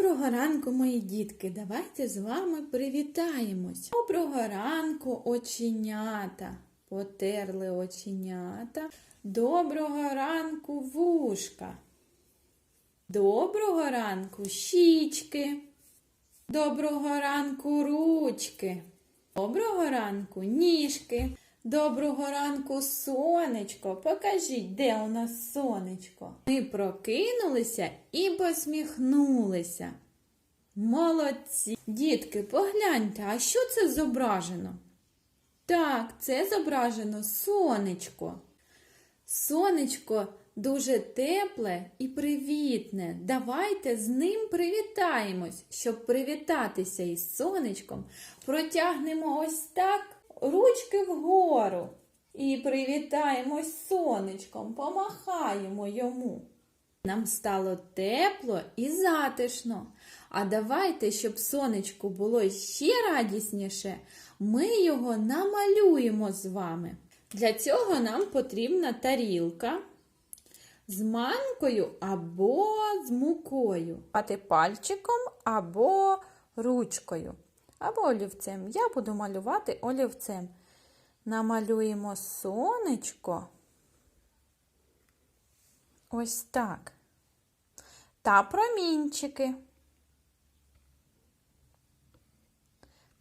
Доброго ранку, мої дітки! Давайте з вами привітаємось. Доброго ранку, оченята. Потерли оченята. Доброго ранку, вушка. Доброго ранку, щічки. Доброго ранку, ручки. Доброго ранку, ніжки. Доброго ранку, сонечко. Покажіть, де у нас сонечко. Ми прокинулися і посміхнулися. Молодці. Дітки, погляньте, а що це зображено? Так, це зображено сонечко. Сонечко дуже тепле і привітне. Давайте з ним привітаємось. Щоб привітатися із сонечком, протягнемо ось так ручки вгору і привітаємось сонечком, помахаємо йому. Нам стало тепло і затишно. А давайте, щоб сонечку було ще радісніше, ми його намалюємо з вами. Для цього нам потрібна тарілка з манкою або з мукою. Пальчиком або ручкою, або олівцем. Я буду малювати олівцем. Намалюємо сонечко. Ось так. Та промінчики.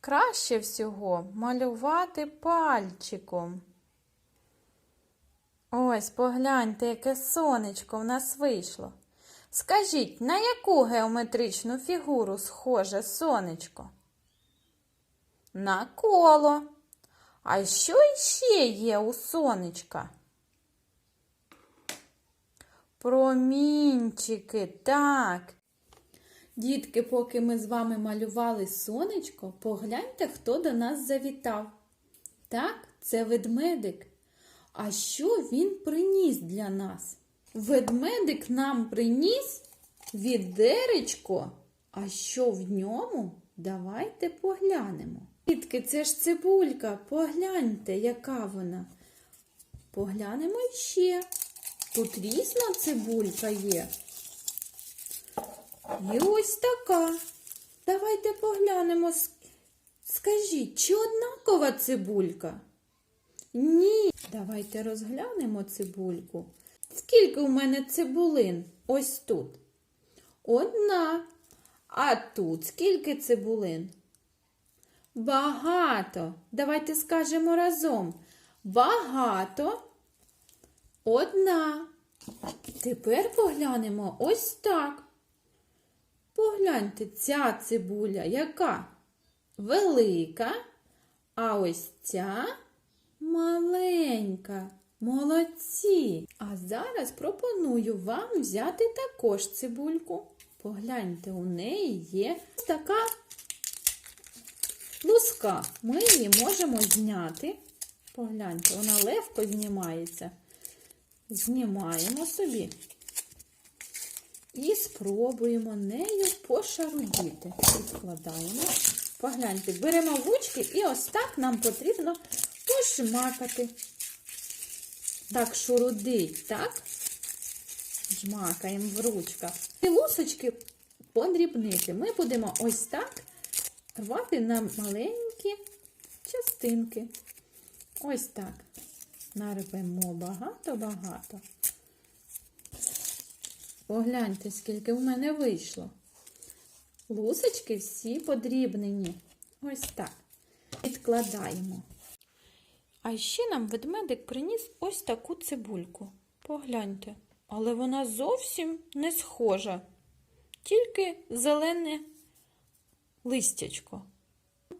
Краще всього малювати пальчиком. Ось, погляньте, яке сонечко в нас вийшло. Скажіть, на яку геометричну фігуру схоже сонечко? На коло. А що іще є у сонечка? Промінчики, так. Дітки, поки ми з вами малювали сонечко, погляньте, хто до нас завітав. Так, це ведмедик. А що він приніс для нас? Ведмедик нам приніс відеречко. А що в ньому? Давайте поглянемо. Дітки, це ж цибулька. Погляньте, яка вона. Поглянемо ще. Тут різна цибулька є. І ось така. Давайте поглянемо. Скажіть, чи однакова цибулька? Ні. Давайте розглянемо цибульку. Скільки у мене цибулин? Ось тут. Одна. А тут скільки цибулин? Багато. Давайте скажемо разом. Багато. Одна. Тепер поглянемо ось так. Погляньте, ця цибуля яка? Велика. А ось ця маленька. Молодці. А зараз пропоную вам взяти також цибульку. Погляньте, у неї є така луска. Ми її можемо зняти. Погляньте, вона легко знімається. Знімаємо собі і спробуємо нею пошарудіти. Відкладаємо. Погляньте, беремо ручки і ось так нам потрібно пошмакати. Так, шурудить, так? Жмакаємо в ручках. І лусочки подрібнити. Ми будемо ось так рвати на маленькі частинки. Ось так. Нарвемо багато-багато. Погляньте, скільки в мене вийшло. Лусочки всі подрібнені. Ось так. Відкладаємо. А ще нам ведмедик приніс ось таку цибульку. Погляньте, але вона зовсім не схожа, тільки зелене листячко.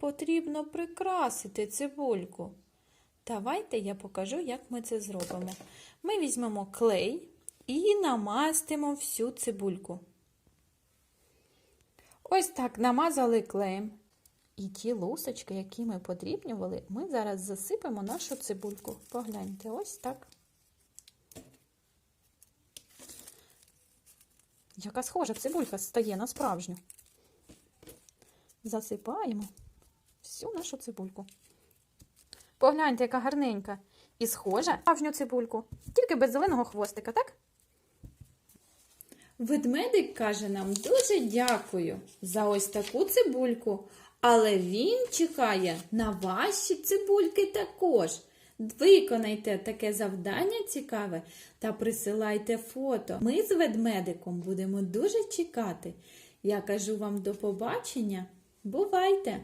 Потрібно прикрасити цибульку. Давайте я покажу, як ми це зробимо. Ми візьмемо клей і намастимо всю цибульку. Ось так намазали клеєм. І ті лусочки, які ми подрібнювали, ми зараз засипемо нашу цибульку. Погляньте, ось так. Яка схожа цибулька стає на справжню. Засипаємо всю нашу цибульку. Погляньте, яка гарненька. І схожа справжню цибульку. Тільки без зеленого хвостика, так? Ведмедик каже нам дуже дякую за ось таку цибульку, але він чекає на ваші цибульки також. Виконайте таке завдання цікаве та присилайте фото. Ми з ведмедиком будемо дуже чекати. Я кажу вам до побачення. Бувайте!